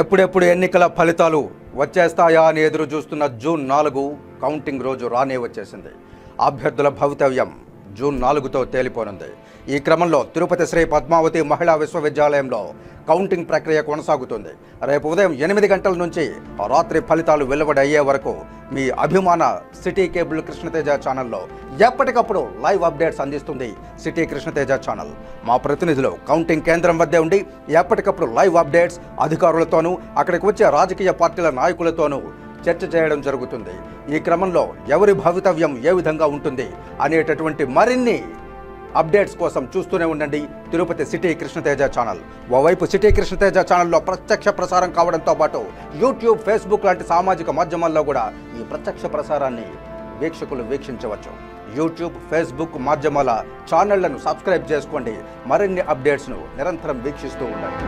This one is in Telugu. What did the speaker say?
ఎప్పుడెప్పుడు ఎన్నికల ఫలితాలు వచ్చేస్తాయా అని ఎదురు చూస్తున్న జూన్ నాలుగు కౌంటింగ్ రోజు రానే వచ్చేసింది. అభ్యర్థుల భవితవ్యం జూన్ నాలుగుతో తేలిపోనుంది. ఈ క్రమంలో తిరుపతి శ్రీ పద్మావతి మహిళా విశ్వవిద్యాలయంలో కౌంటింగ్ ప్రక్రియ కొనసాగుతుంది. రేపు ఉదయం ఎనిమిది గంటల నుంచి రాత్రి ఫలితాలు వెలువడయ్యే వరకు మీ అభిమాన సిటీ కేబుల్ కృష్ణతేజ ఛానల్లో ఎప్పటికప్పుడు లైవ్ అప్డేట్స్ అందిస్తుంది సిటీ కృష్ణతేజ ఛానల్. మా ప్రతినిధులు కౌంటింగ్ కేంద్రం వద్దే ఉండి ఎప్పటికప్పుడు లైవ్ అప్డేట్స్ అధికారులతోనూ అక్కడికి వచ్చే రాజకీయ పార్టీల నాయకులతోనూ చర్చ చేయడం జరుగుతుంది. ఈ క్రమంలో ఎవరి భవితవ్యం ఏ విధంగా ఉంటుంది అనేటటువంటి మరిన్ని అప్డేట్స్ కోసం చూస్తూనే ఉండండి. Tirupati city Krishnateja channel. ఓవైపు సిటీ కృష్ణతేజ ఛానల్లో ప్రత్యక్ష ప్రసారం కావడంతో పాటు యూట్యూబ్ ఫేస్బుక్ లాంటి సామాజిక మాధ్యమాల్లో కూడా ఈ ప్రత్యక్ష ప్రసారాన్ని వీక్షకులు వీక్షించవచ్చు. యూట్యూబ్ ఫేస్బుక్ మాధ్యమాల ఛానళ్ళను సబ్స్క్రైబ్ చేసుకోండి. మరిన్ని అప్డేట్స్ను నిరంతరం వీక్షిస్తూ ఉండండి.